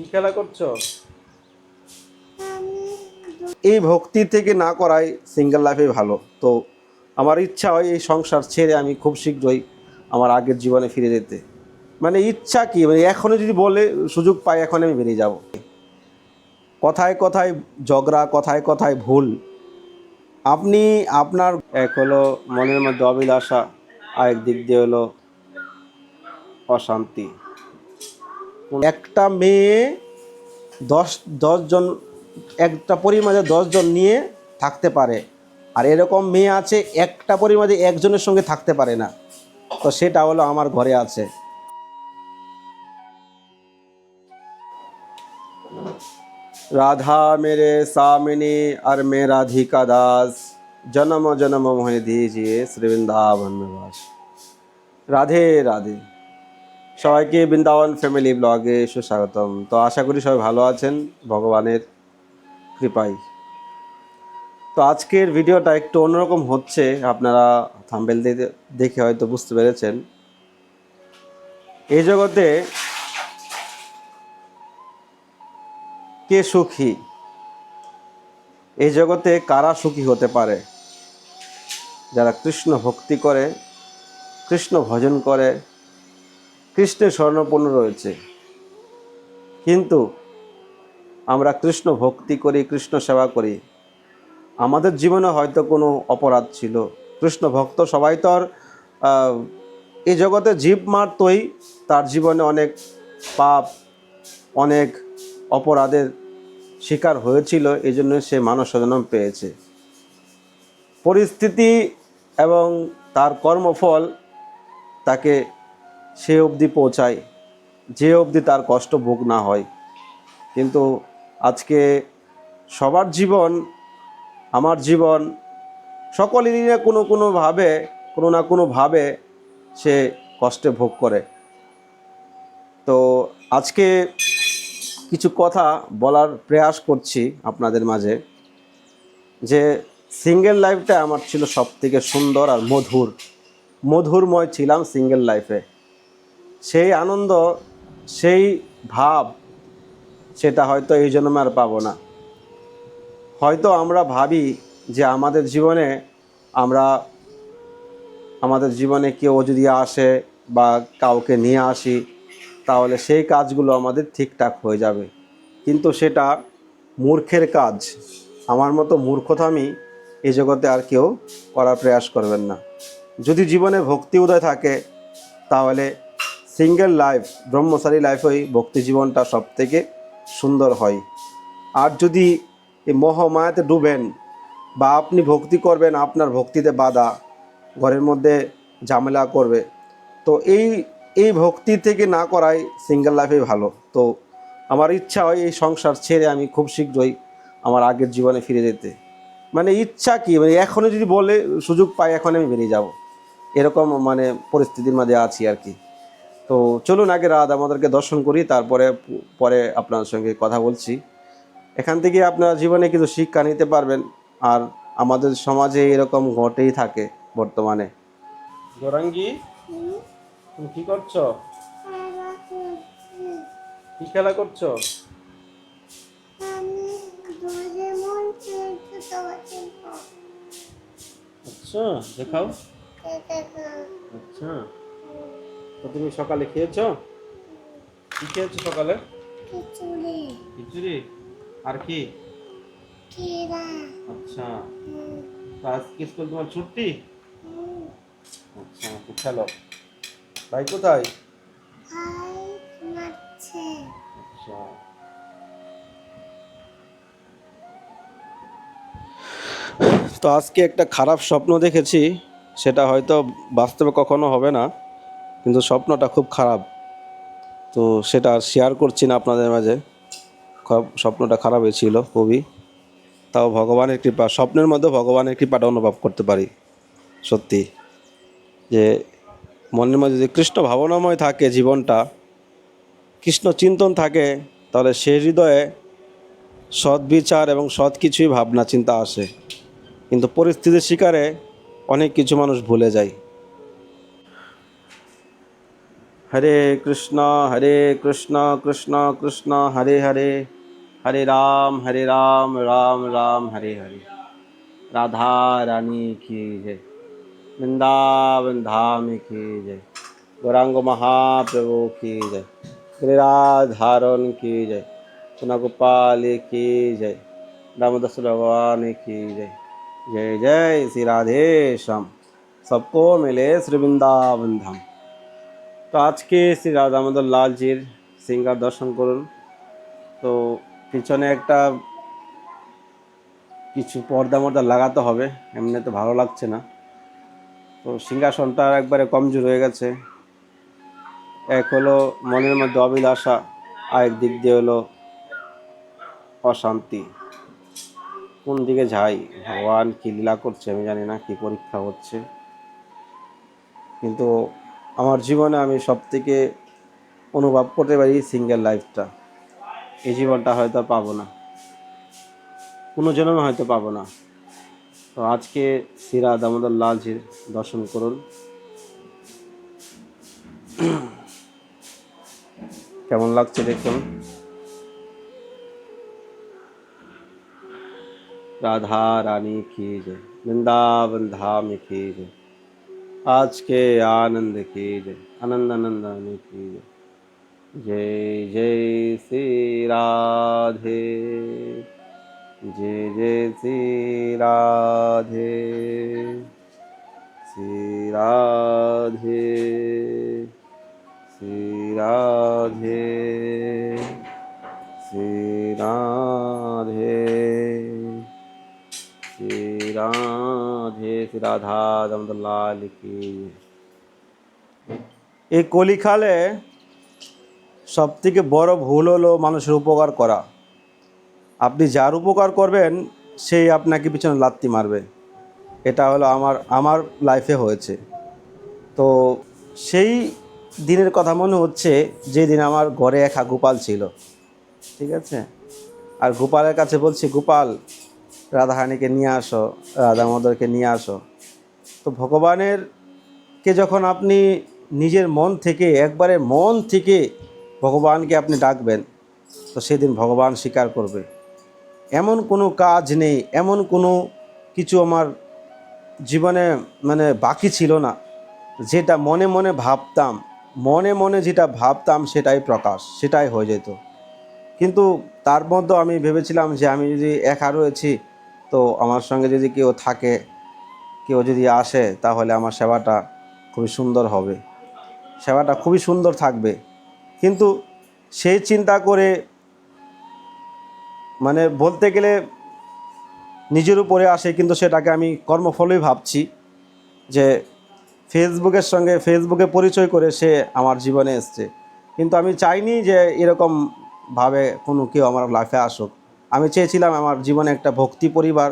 কি খেলা করছ? এই ভক্তি থেকে না করাই সিঙ্গেল লাইফে ভালো। তো আমার ইচ্ছা হয় এই সংসার ছেড়ে আমি খুব শীঘ্রই আমার আগের জীবনে ফিরে যেতে। মানে ইচ্ছা কি? মানে এখনও যদি বলে সুযোগ পাই এখন আমি বেরিয়ে যাব। কথায় কথায় ঝগড়া, কথায় কথায় ভুল। আপনি, আপনার এক হলো মনের মধ্যে অভিলাষা, আরেক দিক দিয়ে হলো অশান্তি। একটা মেয়ে দশ দশজন একটা পরিমাণে দশজন নিয়ে থাকতে পারে। আর এরকম মেয়ে আছে, একটা পরিমাণে একজনের সঙ্গে থাকতে পারে না। তো সেটা হলো আমার ঘরে আছে। রাধা মেরে সামিনী আর মে রাধিকা দাস। জনম জনম মোহে দিয়ে শ্রীবৃন্দাবন রাধে রাধে। সবাইকে বৃন্দাবন ফ্যামিলি ব্লগে সুস্বাগতম। তো আশা করি সবাই ভালো আছেন, ভগবানের কৃপায়। তো আজকের ভিডিওটা একটু অন্যরকম হচ্ছে, আপনারা থাম্বেল দেখে হয়তো বুঝতে পেরেছেন। এই জগতে কে সুখী? এই জগতে কারা সুখী হতে পারে? যারা কৃষ্ণ ভক্তি করে, কৃষ্ণ ভজন করে কৃষ্ণের স্বর্ণপূর্ণ রয়েছে। কিন্তু আমরা কৃষ্ণ ভক্তি করি, কৃষ্ণ সেবা করি। আমাদের জীবনে হয়তো কোনো অপরাধ ছিল। কৃষ্ণ ভক্ত সবাই তো আর এই জগতে জীব মারতই তার জীবনে অনেক পাপ, অনেক অপরাধের শিকার হয়েছিল। এই জন্য সে মানব জন্ম পেয়েছে। পরিস্থিতি এবং তার কর্মফল তাকে সে অবধি পৌঁছায়। যে অবধি তার কষ্ট ভোগ না হয়। কিন্তু আজকে সবার জীবন, আমার জীবন, সকলেরই না কোনো কোনোভাবে কোনো না কোনোভাবে সে কষ্টে ভোগ করে। তো আজকে কিছু কথা বলার প্রয়াস করছি আপনাদের মাঝে যে সিঙ্গেল লাইফটা আমার ছিল সব থেকে সুন্দর আর মধুর। মধুরময় ছিলাম সিঙ্গেল লাইফে সেই আনন্দ, সেই ভাব, সেটা হয়তো এই জন্মে আর পাবো না। হয়তো আমরা ভাবি যে আমাদের জীবনে আমরা, আমাদের জীবনে কেউ যদি আসে বা কাউকে নিয়ে আসি, তাহলে সেই কাজগুলো আমাদের ঠিকঠাক হয়ে যাবে। কিন্তু সেটা মূর্খের কাজ। আমার মতো মূর্খতামি এই জগতে আর কেউ করার প্রয়াস করবেন না। যদি জীবনে ভক্তি উদয় থাকে, তাহলে সিঙ্গেল লাইফ, ব্রহ্মচারী লাইফেই ভক্তি জীবনটা সব থেকে সুন্দর হয়। আর যদি এই মোহমায়াতে ডুবেন বা আপনি ভক্তি করবেন, আপনার ভক্তিতে বাধা, ঘরের মধ্যে ঝামেলা করবে, তো এই এই ভক্তি থেকে না করাই সিঙ্গেল লাইফে ভালো। তো আমার ইচ্ছা হয় এই সংসার ছেড়ে আমি খুব শীঘ্রই আমার আগের জীবনে ফিরে যেতে। মানে ইচ্ছা কি? মানে এখনও যদি বলে সুযোগ পাই, এখন আমি বেরিয়ে যাব। এরকম মানে পরিস্থিতির মাঝে আছি আর কি। তো চলুন আগে রাত আমাদেরকে দর্শন করি তারপরে পরে আপনার সঙ্গে কথা বলছি। এখান থেকে আপনারা জীবনে কিছু শিক্ষা নিতে পারবেন আর আমাদের সমাজে এরকম ঘটেই থাকে বর্তমানে। গৌরাঙ্গি তুমি কি করছ? কি খেলা করছ? আচ্ছা দেখাও। আচ্ছা। তো তুমি সকালে খেয়েছো? কি খেয়েছো সকালে? খিচুড়ি। খিচুড়ি? আর কি? আচ্ছা। আজকে স্কুল তোমার ছুটি? আচ্ছা তো খেলো। ভাই কোথায়? আচ্ছা। তো আজকে একটা খারাপ স্বপ্ন দেখেছি সেটা হয়তো বাস্তবে কখনো হবে না। কিন্তু স্বপ্নটা খুব খারাপ। তো সেটা আর শেয়ার করছি না আপনাদের মাঝে। স্বপ্নটা খারাপ হয়েছিল খুবই। তাও ভগবানের কৃপা, স্বপ্নের মধ্যে ভগবানের কৃপাটা অনুভব করতে পারি, সত্যি। যে মনের মধ্যে যদি কৃষ্ণ ভাবনাময় থাকে জীবনটা, কৃষ্ণ চিন্তন থাকে, তাহলে সে হৃদয়ে সৎ বিচার এবং সৎ কিছুই ভাবনা, চিন্তা আসে। কিন্তু পরিস্থিতির শিকারে অনেক কিছু মানুষ ভুলে যায়। हरे कृष्णा हरे कृष्णा कृष्णा कृष्णा, हरे हरे। हरे राम हरे राम राम राम, हरे हरे। राधा रानी की जय। वृंदावन धाम की जय। गौरांग महाप्रभु की जय। गिरिराधारण की जय। सुना गोपाल की जय। रामदस भगवान की जय। जय जय, श्री राधे श्याम। सबको मिले श्री वृंदावन धाम। তো আজকে শ্রী রাধা আমাদের লালজির সিঙ্গার দর্শন করুন। তো পিছনে একটা কিছু পর্দা মর্দা লাগাতে হবে, এমনি তো ভালো লাগছে না। তো সিংহাসনটা আর একবারে কমজোর হয়ে গেছে। এক হলো মনের মধ্যে অভিলাষা, আর দিক দিয়ে হলো অশান্তি। কোন দিকে যাই? ভগবান কী লীলা করছে আমি জানি না, কি পরীক্ষা হচ্ছে। কিন্তু আমার জীবনে আমি সব থেকে অনুভব করতে পারি সিঙ্গেল লাইফটা এই জীবনটা হয়তো পাবো না। কোনো জন্মে হয়তো পাবো না। তো আজকে সিরা দামোদর লালজির দর্শন করুন। কেমন লাগছে দেখুন। রাধা রানী কি যে বৃন্দাবন ধাম কি যে आज के आनंद की जय। आनंद आनंदानी की जय। जय जय श्री राधे। जय जय श्री राधे। श्री राधे। श्री राधे। श्री राधे। রাধে শ্রী রাধা দামোদর লাল কি এই কলিকালে সব থেকে বড় ভুল হলো মানুষের উপকার করা। আপনি যার উপকার করবেন, সেই আপনাকে পিছনে লাত্তি মারবে। এটা হলো আমার আমার লাইফে হয়েছে। তো সেই দিনের কথা মনে হচ্ছে যেদিন আমার ঘরে একা গোপাল ছিল। ঠিক আছে? আর গোপালের কাছে বলছি, গোপাল রাধাহানিকে নিয়ে আসো রাধা মাধবকে নিয়ে আসো। তো ভগবানের কে যখন আপনি নিজের মন থেকে, একবারে মন থেকে ভগবানকে আপনি ডাকবেন, তো সেদিন ভগবান স্বীকার করবে। এমন কোনো কাজ নেই, এমন কোনো কিছু আমার জীবনে মানে বাকি ছিল না, যেটা মনে মনে ভাবতাম, মনে মনে যেটা ভাবতাম সেটাই প্রকাশ, সেটাই হয়ে যেত। কিন্তু তার মধ্যে আমি ভেবেছিলাম যে আমি যদি একা রয়েছি তো আমার সঙ্গে যদি কেউ থাকে, কেউ যদি আসে, তাহলে আমার সেবাটা খুবই সুন্দর হবে। সেবাটা খুবই সুন্দর থাকবে। কিন্তু সেই চিন্তা করে মানে বলতে গেলে নিজের উপরে আসে, কিন্তু সেটাকে আমি কর্মফলই ভাবছি যে ফেসবুকের সঙ্গে, ফেসবুকে পরিচয় করে সে আমার জীবনে এসছে। কিন্তু আমি চাইনি যে এরকমভাবে কোনো কেউ আমার লাইফে আসুক। আমি চেয়েছিলাম আমার জীবনে একটা ভক্তি পরিবার,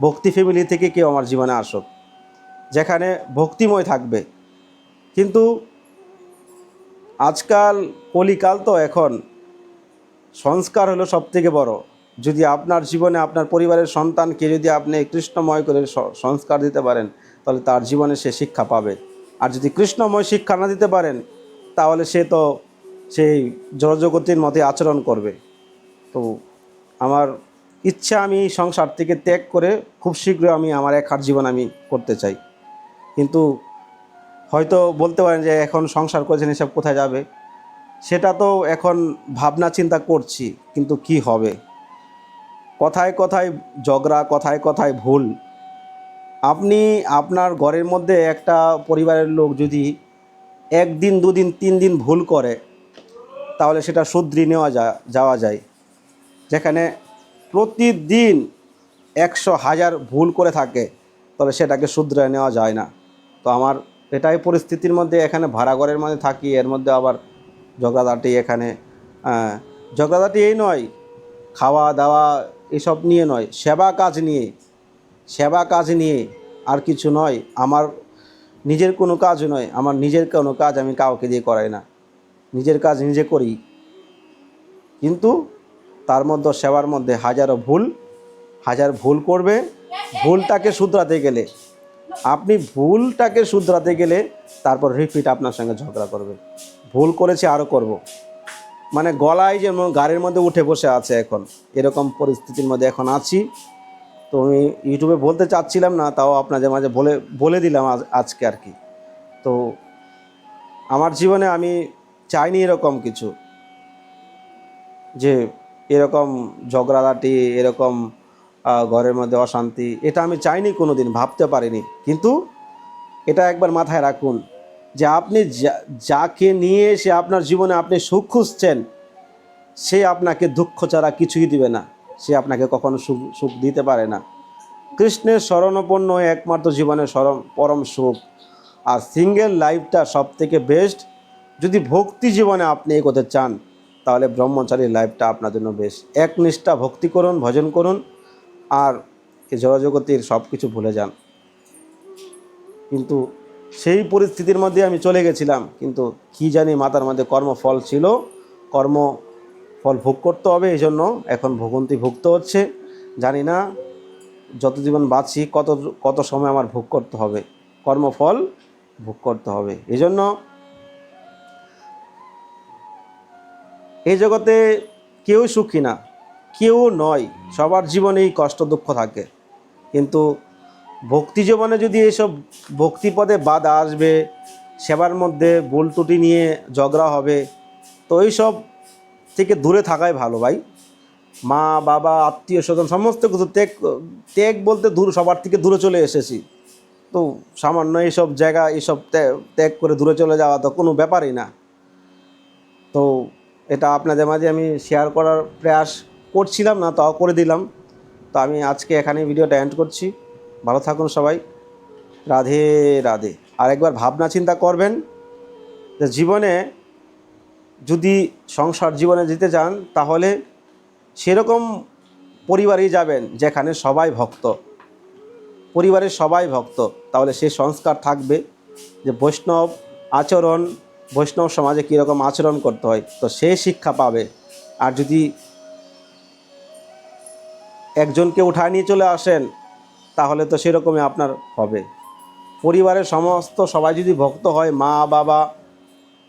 ভক্তি ফ্যামিলি থেকে কেউ আমার জীবনে আসুক, যেখানে ভক্তিময় থাকবে। কিন্তু আজকাল কলিকাল তো এখন সংস্কার হলো সব থেকে বড়। যদি আপনার জীবনে আপনার পরিবারের সন্তানকে যদি আপনি কৃষ্ণময় করে সংস্কার দিতে পারেন, তাহলে তার জীবনে সে শিক্ষা পাবে। আর যদি কৃষ্ণময় শিক্ষা না দিতে পারেন, তাহলে সে তো সেই জড়জগতির মতে আচরণ করবে। তো আমার ইচ্ছা আমি এই সংসার থেকে ত্যাগ করে খুব শীঘ্র আমি আমার একার জীবন আমি করতে চাই। কিন্তু হয়তো বলতে পারেন যে এখন সংসার করেছেন, এসব কোথায় যাবে? সেটা তো এখন ভাবনা চিন্তা করছি, কিন্তু কি হবে? কথায় কথায় ঝগড়া, কথায় কথায় ভুল। আপনি আপনার ঘরের মধ্যে একটা পরিবারের লোক যদি একদিন, দুদিন, তিন দিন ভুল করে, তাহলে সেটা শুধরি নেওয়া যা যাওয়া যায়। যেখানে প্রতিদিন একশো হাজার ভুল করে থাকে তবে সেটাকে শুধরে নেওয়া যায় না। তো আমার এটাই পরিস্থিতির মধ্যে এখানে ভাড়াঘরের মধ্যে থাকি এর মধ্যে আবার ঝগড়াঝাটি এখানে আহ, ঝগড়াঝাটি এই নয় খাওয়া দাওয়া এসব নিয়ে নয় সেবা কাজ নিয়ে সেবা কাজ নিয়ে আর কিছু নয় আমার নিজের কোনো কাজ নয় আমার নিজের কোনো কাজ আমি কাউকে দিয়ে করাই না। নিজের কাজ নিজে করি। কিন্তু তার মধ্যে সেবার মধ্যে হাজারো ভুল, হাজার ভুল করবে, ভুলটাকে শুধরাতে গেলে। আপনি ভুলটাকে শুধরাতে গেলে তারপর রিপিট আপনার সঙ্গে ঝগড়া করবে। ভুল করেছি আরও করব। মানে গলায় যেন গাড়ির মধ্যে উঠে বসে আছে এখন, এরকম পরিস্থিতির মধ্যে এখন আছি। তো আমি ইউটিউবে বলতে চাচ্ছিলাম না, তাও আপনাদের মাঝে বলে বলে দিলাম আজ, আজকে আর কি। তো আমার জীবনে আমি চাইনি এরকম কিছু, যে এরকম ঝগড়াঝাটি, এরকম ঘরের মধ্যে অশান্তি, এটা আমি চাইনি কোনো দিন ভাবতে পারিনি। কিন্তু এটা একবার মাথায় রাখুন যে আপনি যাকে নিয়ে এসে আপনার জীবনে আপনি সুখ খুঁজছেন, সে আপনাকে দুঃখ ছাড়া কিছুই দিবে না। সে আপনাকে কখনো সুখ সুখ দিতে পারে না। কৃষ্ণের শরণাপন্ন একমাত্র জীবনের স্মরণ পরম সুখ। আর সিঙ্গেল লাইফটা সব থেকে বেস্ট, যদি ভক্তি জীবনে আপনি এগোতে চান তাহলে ব্রহ্মচারী লাইফটা আপনার জন্য বেশ। একনিষ্ঠা ভক্তি করুন, ভজন করুন, আর এই জড়জগতির সব কিছু ভুলে যান। কিন্তু সেই পরিস্থিতির মধ্যে আমি চলে গেছিলাম, কিন্তু কি জানি মাতার মধ্যে কর্মফল ছিল কর্ম ফল ভোগ করতে হবে এই জন্য এখন ভোগন্তি ভুগতে হচ্ছে। জানি না যত জীবন বাঁচি কত কত সময় আমার ভোগ করতে হবে, কর্মফল ভোগ করতে হবে। এই জন্য এই জগতে কেউ সুখী না, কেউ নয়। সবার জীবনেই কষ্ট, দুঃখ থাকে। কিন্তু ভক্তি জীবনে যদি এসব ভক্তিপদে বাধা আসবে, সেবার মধ্যে ভুল ত্রুটি নিয়ে ঝগড়া হবে, তো এইসব থেকে দূরে থাকাই ভালো ভাই। মা, বাবা, আত্মীয় স্বজন, সমস্ত কিছু ত্যাগ ত্যাগ বলতে দূর, সবার থেকে দূরে চলে এসেছি। তো সামান্য এইসব জায়গা, এইসব ত্যাগ- করে দূরে চলে যাওয়া তো কোনো ব্যাপারই না। এটা আপনাদের মাঝে আমি শেয়ার করার প্রয়াস করছিলাম না, তাও করে দিলাম। তো আমি আজকে এখানে ভিডিওটা এন্ড করছি। ভালো থাকুন সবাই। রাধে রাধে। আর একবার ভাবনা চিন্তা করবেন যে জীবনে যদি সংসার জীবনে যেতে চান, তাহলে সেরকম পরিবারেই যাবেন যেখানে সবাই ভক্ত। পরিবারের সবাই ভক্ত। তাহলে সে সংস্কার থাকবে যে বৈষ্ণব আচরণ বৈষ্ণব সমাজে কীরকম আচরণ করতে হয়, তো সে শিক্ষা পাবে। আর যদি একজনকে উঠায় নিয়ে চলে আসেন, তাহলে তো সেরকমই আপনার হবে। পরিবারের সমস্ত সবাই যদি ভক্ত হয়, মা, বাবা,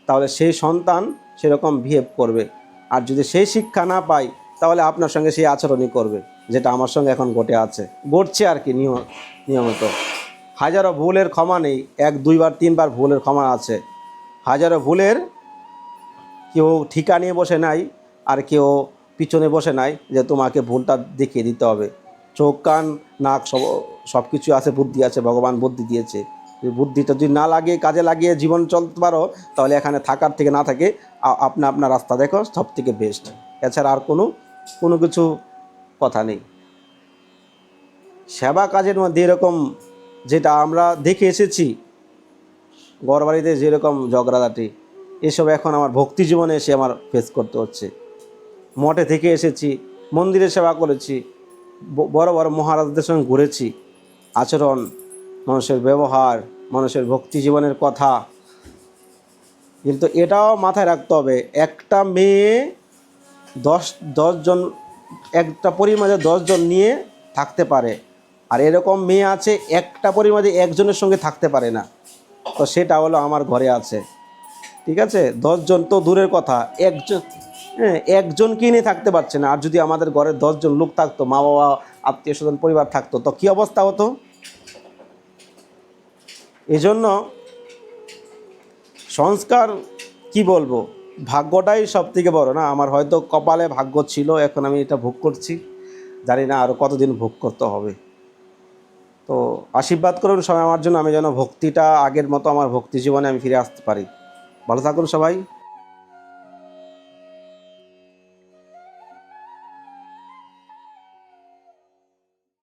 তাহলে সেই সন্তান সেরকম বিহেভ করবে। আর যদি সেই শিক্ষা না পায়, তাহলে আপনার সঙ্গে সেই আচরণই করবে, যেটা আমার সঙ্গে এখন ঘটে আছে। ঘটছে আর কি নিয়ম নিয়মিত। হাজারো ভুলের ক্ষমা নেই, এক, দুইবার, তিনবার ভুলের ক্ষমা আছে। হাজারো ভুলের কেউ ঠিকা নিয়ে বসে নাই আর কেউ পিছনে বসে নাই যে তোমাকে ভুলটা দেখিয়ে দিতে হবে। চোখ, কান, নাক সব সব কিছু আছে, বুদ্ধি আছে, ভগবান বুদ্ধি দিয়েছে। বুদ্ধিটা যদি না লাগিয়ে, কাজে লাগিয়ে জীবন চলতে পারো, তাহলে এখানে থাকার থেকে না থাকে আপনা আপনার রাস্তা দেখো সব থেকে বেস্ট এছাড়া আর কোনো কোনো কিছু কথা নেই। সেবা কাজের মধ্যে এরকম যেটা আমরা দেখে এসেছি ঘরবাড়িতে যেরকম ঝগড়াঝাটি, এসব এখন আমার ভক্তি জীবনে এসে আমার ফেস করতে হচ্ছে। মঠে থেকে এসেছি মন্দিরে সেবা করেছি বড় বড় মহারাজদের সঙ্গে ঘুরেছি। আচরণ, মানুষের ব্যবহার, মানুষের ভক্তি জীবনের কথা। কিন্তু এটাও মাথায় রাখতে হবে, একটা মেয়ে দশ দশজন একটা পরিমাণে দশজন নিয়ে থাকতে পারে। আর এরকম মেয়ে আছে, একটা পরিমাণে একজনের সঙ্গে থাকতে পারে না। তো সেটা হলো আমার ঘরে আছে। ঠিক আছে? দশজন তো দূরের কথা। একজন হ্যাঁ একজনকে নিয়ে থাকতে পারছে না? আর যদি আমাদের ঘরে দশজন লোক থাকতো মা বাবা আত্মীয় স্বজন পরিবার থাকতো, তো কী অবস্থা হতো? এজন্য সংস্কার কি বলব? ভাগ্যটাই সব থেকে বড়, না? আমার হয়তো কপালে ভাগ্য ছিল, এখন আমি এটা ভোগ করছি। জানি না আরও কতদিন ভোগ করতে হবে। তো আশীর্বাদ করুন সবাই আমার জন্য, আমি যেন ভক্তিটা আগের মতো আমার ভক্তি জীবনে আমি ফিরে আসতে পারি। ভালো থাকুন সবাই।